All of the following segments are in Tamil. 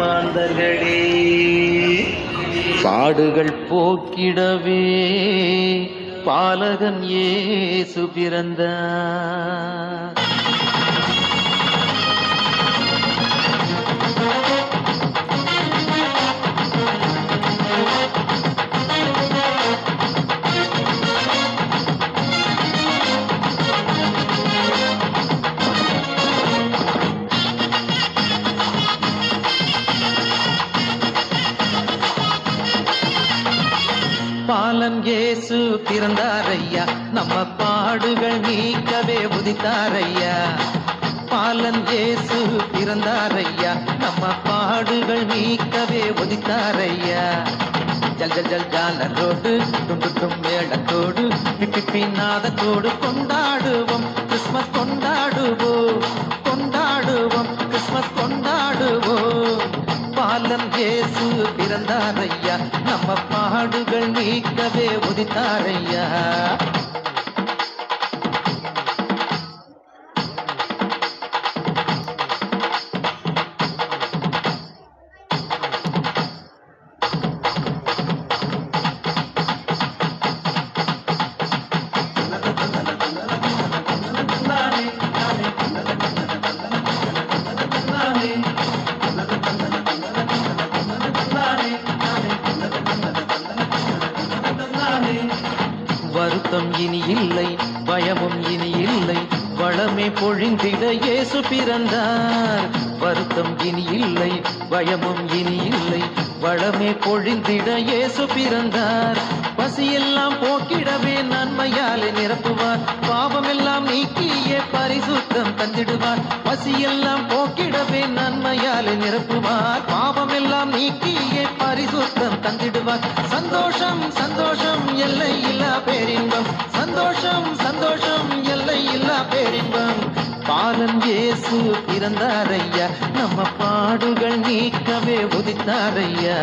மாந்தர்களே. பாடுகள் போக்கிடவே பாலகன் ஏசு பிறந்தார். பாலன் இயேசு பிறந்தாரையா? நம்ம பாடுகள் நீக்கவே உதித்தாரையா? பாலன் இயேசு பிறந்தாரையா? நம்ம பாடுகள் நீக்கவே உதித்தாரையா? ஜல் ஜல் ஜல் ஜாலரோடு டும் டும் டும் மேளத்தோடு பிப்பி நாதத்தோடு கொண்டாடுவோம். கிறிஸ்மஸ் கொண்டாடுவோம். கொண்டாடுவோம். கிறிஸ்மஸ் கொண்டாடுவோம். பாலன் இயேசு பிறந்தாரையா நம்ம பாடுகள் நீக்கவே உதித்தாரையா வருத்தம் இனி இல்லை பயமும் இனி இல்லை. வளமே பொழிந்திட இயேசு பிறந்தார். வருத்தம் இனி இல்லை பயமும் இனி இல்லை. வளமே பொழிந்திட இயேசு பிறந்தார். பசியெல்லாம் போக்கிடவே நன்மையாலே நிரப்புவார். பரிசுத்தம் தந்திடுவார். பசியெல்லாம் போக்கிடவே நன்மையாலே நிரப்புவார். பாவமெல்லாம் நீக்கியே பரிசுத்தம் தந்திடுவார். சந்தோஷம் சந்தோஷம் எல்லை இல்லா பேரின்பம். சந்தோஷம் சந்தோஷம் எல்லை இல்லா பேரின்பம். பாலன் இயேசு பிறந்தாரையா நம்ம பாடுகள் நீக்கவே உதித்தாரையா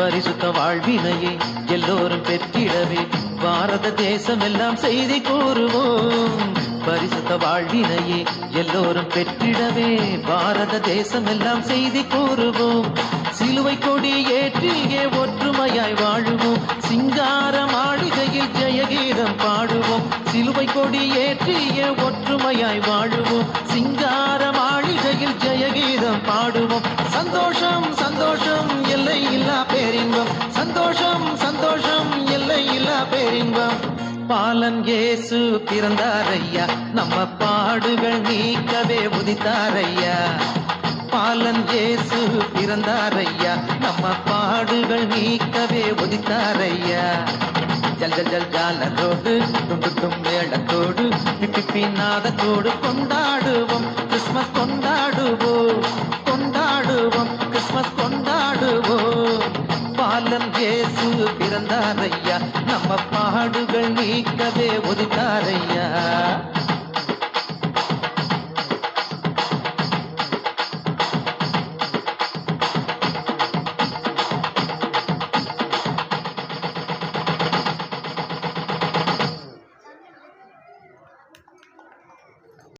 பரிசுத்த வாழ்வினையே எல்லோரும் பெற்றிடவே. பாரத தேசம் எல்லாம் செய்தி கூறுவோம். பரிசுத்த வாழ்வினையே எல்லோரும் பெற்றிடவே. பாரத தேசம் எல்லாம் செய்தி கூறுவோம். சிலுவை கொடி ஏற்றியே ஒற்றுமையாய் வாழுவோம். சிங்கார மாளிகையில் ஜெயகீதம் பாடுவோம். சிலுவை கொடி ஏற்றியே ஒற்றுமையாய் வாழுவோம். சிங்கார மாளிகையில் ஜெயகீதம் பாடுவோம். சந்தோஷம் சந்தோஷம் எல்லை பாலன் இயேசு பிறந்தாரையா? நம்ம பாடுகள் நீக்கவே உதித்தாரையா? பாலன் இயேசு பிறந்தாரையா? நம்ம பாடுகள் நீக்கவே உதித்தாரையா? ஜல் ஜல் ஜல் ஜாலரோடு துண்டு தும் டும் மேளத்தோடு பிப்பி நாதத்தோடு கொண்டாடுவோம். கிறிஸ்மஸ் கொண்டாடுவோம். கொண்டாடுவோம். கிறிஸ்மஸ் கொண்டாடுவோம். காலம் இயேசு பிறந்தாரையா நம்ம பாடுகள் நீக்கவே உதித்தாரையா